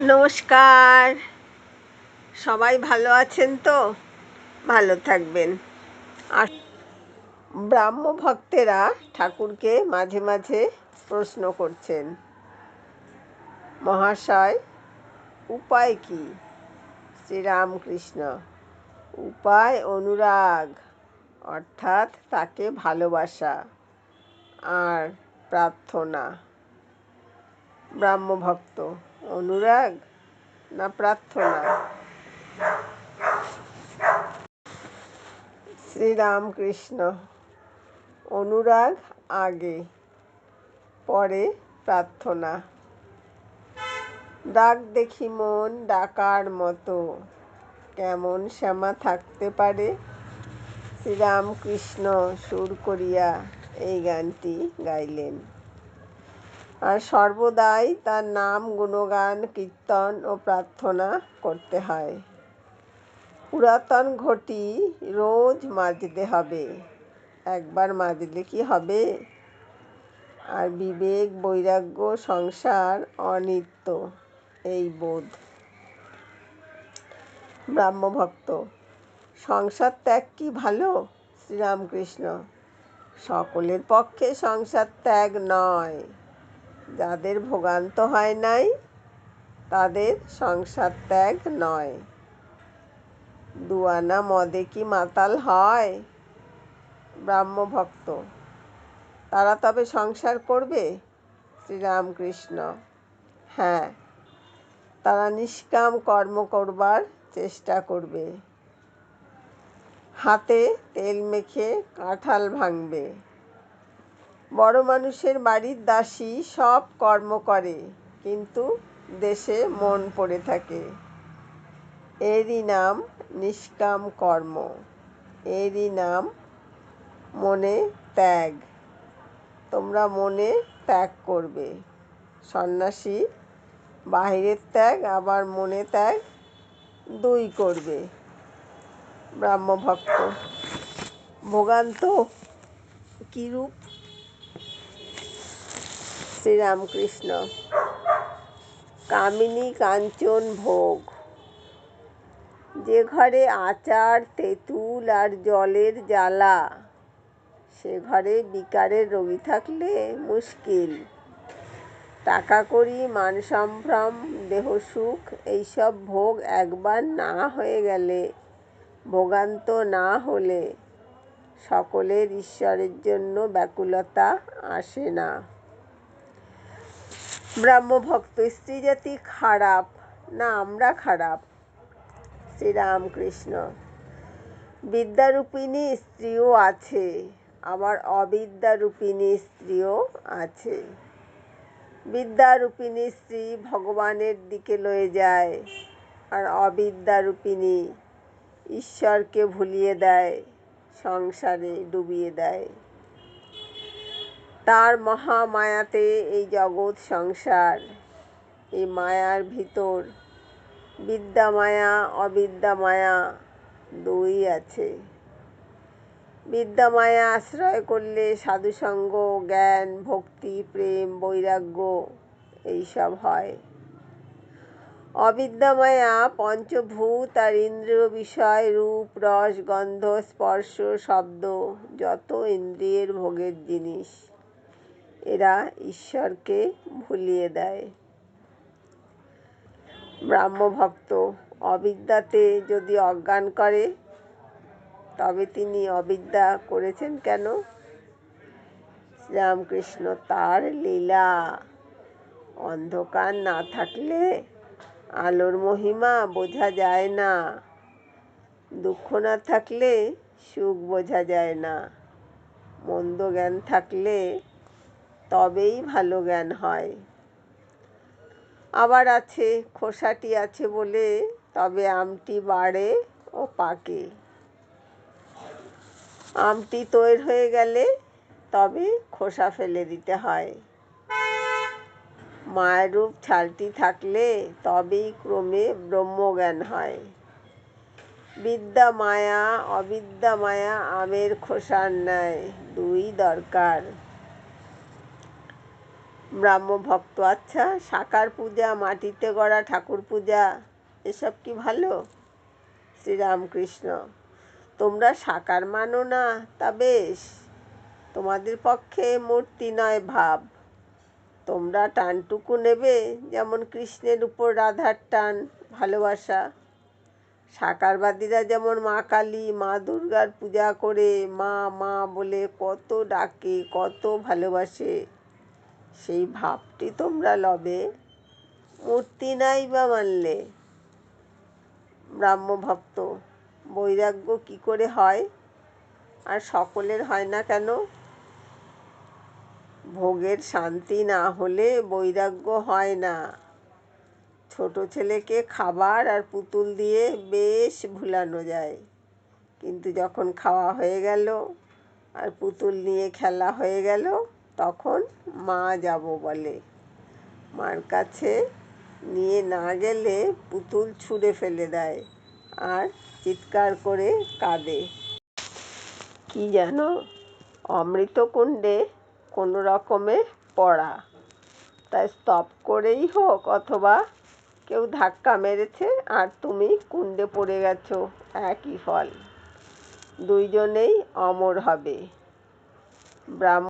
নমস্কার। সবাই ভালো আছেন তো? ভালো থাকবেন। আর ব্রাহ্ম ভক্তেরা ঠাকুরকে মাঝে মাঝে প্রশ্ন করছেন, মহাশয়, উপায় কি? শ্রীরামকৃষ্ণ, উপায় অনুরাগ, অর্থাৎ তাকে ভালোবাসা আর প্রার্থনা। ব্রাহ্মভক্ত অনুরাগ না প্রার্থনা? শ্রীরামকৃষ্ণ, অনুরাগ আগে, পরে প্রার্থনা। ডাক দেখি মন ডাকার মতো, কেমন শ্যামা থাকতে পারে? শ্রীরামকৃষ্ণ সুর করিয়া এই গানটি গাইলেন। সর্বদাই তার নাম, গুণগান, কীর্তন ও প্রার্থনা করতে হয়। পুরাতন ঘটি রোজ মাজতে হবে। একবার মাজলে কি হবে? আর বিবেক, বৈরাগ্য, সংসার অনিত্য, এই বোধ। ব্রাহ্মভক্ত, সংসার ত্যাগ কি ভালো? শ্রীরামকৃষ্ণ, সকলের পক্ষে সংসার ত্যাগ নয়। যাদের ভোগান্ত হয় নাই, তাদের সংসার ত্যাগ নয়। দুয়ানা মদে কি মাতাল হয়? ব্রাহ্মভক্ত। তারা তবে সংসার করবে? শ্রীরামকৃষ্ণ। হ্যাঁ তারা নিষ্কাম কর্ম করবার চেষ্টা করবে। হাতে তেল মেখে কাঁঠাল ভাঙবে। বড় মানুষের বাড়ির দাসী সব কর্ম করে, কিন্তু দেশে মন পড়ে থাকে। এরই নাম নিষ্কাম কর্ম, এরই নাম মনে ত্যাগ। তোমরা মনে ত্যাগ করবে। সন্ন্যাসী, বাহিরের ত্যাগ, আবার মনে ত্যাগ দুই করবে। ব্রাহ্মভক্ত, ভোগান্ত, কিরূপ শ্রীরামকৃষ্ণ। কামিনী কাঞ্চন ভোগ। যে ঘরে আচার, তেঁতুল আর জলের জ্বালা, সে ঘরে বিকারের রোগী থাকলে মুশকিল। টাকা করি, মান সম্ভ্রম দেহসুখ এইসব ভোগ একবার না হয়ে গেলে, ভোগান্ত না হলে, সকলের ঈশ্বরের জন্য ব্যাকুলতা আসে না। ব্রাহ্মভক্ত, স্ত্রী জাতি খারাপ, না, আমরা খারাপ। শ্রীরামকৃষ্ণ, বিদ্যারূপিণী স্ত্রীও আছে, আবার অবিদ্যারূপিণী স্ত্রীও আছে। বিদ্যারূপিণী স্ত্রী ভগবানের দিকে লয়ে যায়, আর অবিদ্যারূপিণী ঈশ্বরকে ভুলিয়ে দেয়, সংসারে ডুবিয়ে দেয়। তার মহামায়াতে এই জগৎ সংসার, এই মায়ার ভিতর বিদ্যা মায়া অবিদ্যা মায়া দুই আছে। বিদ্যা মায়া আশ্রয় করলে সাধুসঙ্গ, জ্ঞান, ভক্তি, প্রেম, বৈরাগ্য এইসব হয়। অবিদ্যামায়া পঞ্চভূত আর ইন্দ্রিয় বিষয়, রূপ, রস, গন্ধ, স্পর্শ, শব্দ, যত ইন্দ্রিয়ের ভোগের জিনিস। এরা ঈশ্বরকে ভুলিয়ে দেয়। ব্রাহ্মভক্ত অবিদ্যাতে যদি অজ্ঞান করে, তবে তিনি অবিদ্যা করেছেন কেন? শ্রীরামকৃষ্ণ তার লীলা। অন্ধকার না থাকলে আলোর মহিমা বোঝা যায় না। দুঃখ না থাকলে সুখ বোঝা যায় না। মন্দ জ্ঞান থাকলে তবেই ভালো জ্ঞান হয়। আবার আছে, খোসাটি আছে বলে তবে আমটি বাড়ে ও পাকে। আমটি তৈরি হয়ে গেলে তবে খোসা ফেলে দিতে হয়। মায়েরূপ ছালটি থাকলে তবেই ক্রমে ব্রহ্মজ্ঞান হয়। বিদ্যা মায়া, অবিদ্যা মায়া, আমের খোসার ন্যায় দুই দরকার। ব্রাহ্মভক্ত আচ্ছা সাকার পূজা, মাটিতে গড়া ঠাকুর পূজা, এসব কি ভালো? শ্রীরামকৃষ্ণ, তোমরা সাকার মানো না, তা বেশ। তোমাদের পক্ষে মূর্তি নয় ভাব। তোমরা টানটুকু নেবে, যেমন কৃষ্ণের উপর রাধার টান, ভালোবাসা। সাকারবাদীরা যেমন মা কালী, মা দুর্গার পূজা করে, মা মা বলে কত ডাকে, কত ভালোবাসে। সেই ভাবটি তোমরা লবে। মূর্তি নাই বা মানলে। ব্রাহ্মভক্ত বৈরাগ্য কি করে হয়? আর সকলের হয় না কেন? ভোগের শান্তি না হলে বৈরাগ্য হয় না। ছোট ছেলেকে খাবার আর পুতুল দিয়ে বেশ ভুলানো যায়। কিন্তু যখন খাওয়া হয়ে গেল আর পুতুল নিয়ে খেলা হয়ে গেল তখন মা যাব বলে। মার কাছে নিয়ে না গেলে পুতুল ছুঁড়ে ফেলে দেয় আর চিৎকার করে কাঁদে। কি জানো, অমৃতকুণ্ডে কোনো রকমে পড়া। তাই স্তপ করেই হোক অথবা কেউ ধাক্কা মেরেছে আর তুমি কুণ্ডে পড়ে গেছো, একই ফল। দুইজনেই অমর হবে। ব্রাহ্মণ